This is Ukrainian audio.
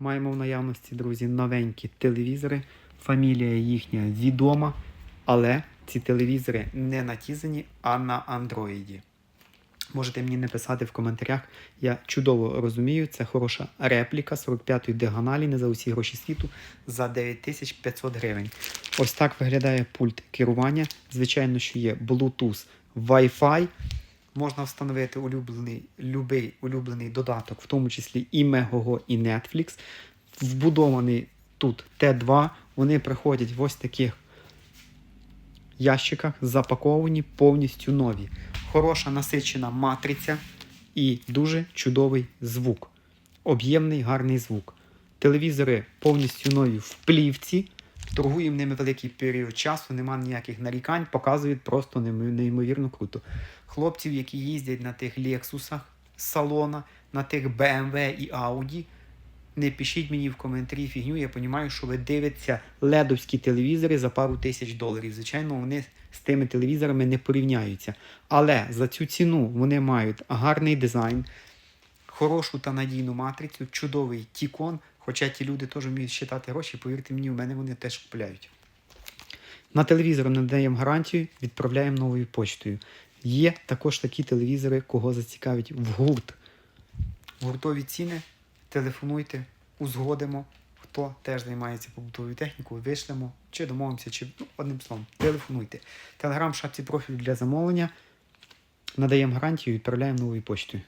Маємо в наявності, друзі, новенькі телевізори. Фамілія їхня відома, але ці телевізори не натізані, а на андроїді. Можете мені написати в коментарях. Я чудово розумію, це хороша репліка 45-ї діагоналі, не за усі гроші світу, за 9500 гривень. Ось так виглядає пульт керування. Звичайно, що є Bluetooth, Wi-Fi. Можна встановити улюблений, любий улюблений додаток, в тому числі і Megogo, і Netflix. Вбудований тут Т2. Вони приходять в ось таких ящиках, запаковані повністю нові. Хороша насичена матриця і дуже чудовий звук. Об'ємний гарний звук. Телевізори повністю нові в плівці. Торгуємо ними великий період часу, нема ніяких нарікань, показують просто неймовірно круто. Хлопців, які їздять на тих Лексусах з салона, на тих BMW і Audi, не пишіть мені в коментарі фігню, я розумію, що ви дивитеся ледовські телевізори за пару тисяч доларів. Звичайно, вони з тими телевізорами не порівняються. Але за цю ціну вони мають гарний дизайн, хорошу та надійну матрицю, чудовий тікон. Хоча ті люди теж вміють считати гроші, повірте мені, у мене вони теж купляють. На телевізор надаємо гарантію, відправляємо новою почтою. Є також такі телевізори, кого зацікавить в гурт. Гуртові ціни, телефонуйте, узгодимо. Хто теж займається побутовою технікою, вишлемо, чи домовимося, чи ну, одним словом, телефонуйте. Телеграм шапці профілю для замовлення. Надаємо гарантію, відправляємо новою почтою.